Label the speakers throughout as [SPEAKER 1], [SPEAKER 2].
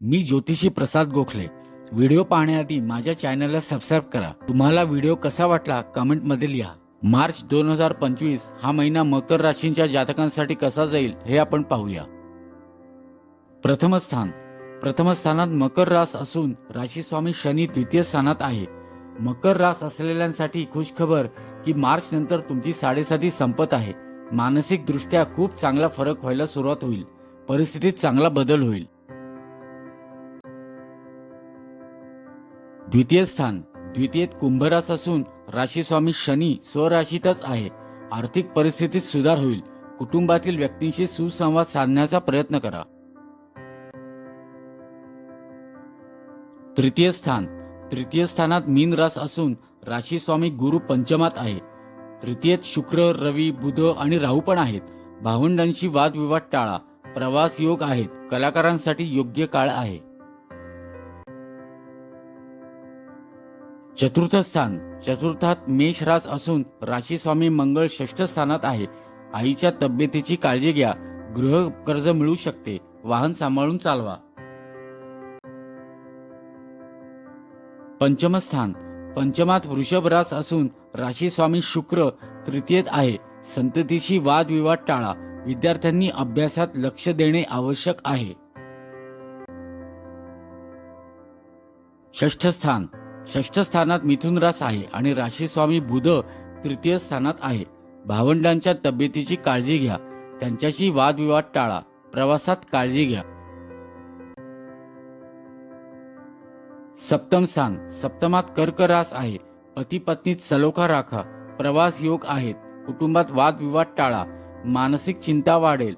[SPEAKER 1] मी ज्योतिषी प्रसाद गोखले. व्हिडिओ पाहण्याआधी माझ्या चॅनलला सबस्क्राईब करा. तुम्हाला व्हिडिओ कसा वाटला कमेंटमध्ये लिहा. मार्च दोन हजार पंचवीस हा महिना मकर राशींच्या जातकांसाठी कसा जाईल हे आपण पाहूया. प्रथम स्थान प्रथम स्थानात मकर रास असून राशी स्वामी शनी द्वितीय स्थानात आहे. मकर रास असलेल्यांसाठी खुशखबर की मार्च नंतर तुमची साडेसाती संपत आहे. मानसिक दृष्ट्या खूप चांगला फरक व्हायला सुरुवात होईल. परिस्थितीत चांगला बदल होईल. द्वितीय स्थान द्वितीयेत कुंभरास असून राशी स्वामी शनी स्वराशीतच आहे. आर्थिक परिस्थितीत सुधार होईल. कुटुंबातील व्यक्तींशी सुसंवाद साधण्याचा प्रयत्न करा. तृतीय स्थान तृतीय स्थानात मीन रास असून राशी स्वामी गुरु पंचमात आहे. तृतीयेत शुक्र रवी बुध आणि राहू पण आहेत. भावंडांशी वादविवाद टाळा. प्रवास योग आहेत. कलाकारांसाठी योग्य काळ आहे. चतुर्थ स्थान चतुर्थात मेष रास असून राशी स्वामी मंगळ षष्ठ स्थानात आहे. आईच्या तब्येतीची काळजी घ्या. गृह कर्ज मिळू शकते. वाहन सांभाळून चालवा. पंचमस्थान पंचमात वृषभ रास असून राशी स्वामी शुक्र तृतीयेत आहे. संततीशी वादविवाद टाळा. विद्यार्थ्यांनी अभ्यासात लक्ष देणे आवश्यक आहे. षष्ठ स्थान. षष्ठ स्थानात मिथुन रास आहे आणि राशी स्वामी बुध तृतीय स्थानात आहे. भावंडांच्या तब्येतीची काळजी घ्या. त्यांच्याशी वादविवाद टाळा. प्रवासात काळजी घ्या. सप्तम स्थान. सप्तमात कर्क रास आहे. पती पत्नीत सलोखा राखा. प्रवास योग आहेत. कुटुंबात वादविवाद टाळा. मानसिक चिंता वाढेल.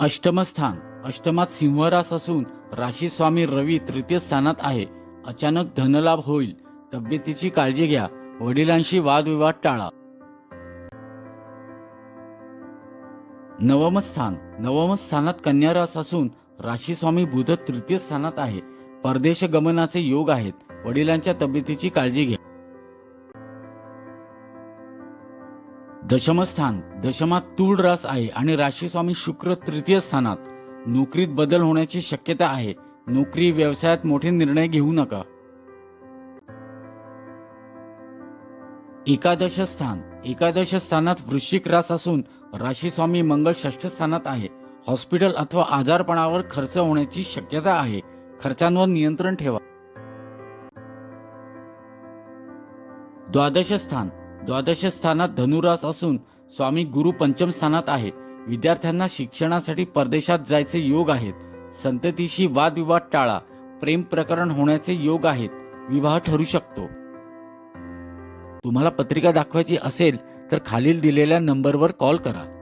[SPEAKER 1] अष्टम स्थान. अष्टमात सिंहरास असून राशी स्वामी रवी तृतीय स्थानात आहे. अचानक धनलाभ होईल. तब्येतीची काळजी घ्या. वडिलांशी वादविवाद टाळा. नवम स्थान. नवम स्थानात कन्यारास असून राशी स्वामी बुध तृतीय स्थानात आहे. परदेश गमनाचे योग आहेत. वडिलांच्या तब्येतीची काळजी घ्या. दशमस्थान दशमात तूळ रास आहे आणि राशी स्वामी शुक्र तृतीय स्थानात. नोकरीत बदल होण्याची शक्यता आहे. नोकरी व्यवसायात मोठे निर्णय घेऊ नका. एकादश स्थान एकादश स्थानात वृश्चिक रास असून राशी स्वामी मंगळ षष्ठ स्थानात आहे. हॉस्पिटल अथवा आजारपणावर खर्च होण्याची शक्यता आहे. खर्चांवर नियंत्रण ठेवा. द्वादश स्थान द्वादश स्थानात धनुरास असून स्वामी गुरु पंचम स्थानात आहे. विद्यार्थ्यांना शिक्षणासाठी परदेशात जायचे योग आहेत. संततीशी वादविवाद टाळा प्रेम प्रकरण होण्याचे योग आहेत. विवाह ठरू शकतो. तुम्हाला पत्रिका दाखवायची असेल तर खालील दिलेल्या नंबरवर कॉल करा.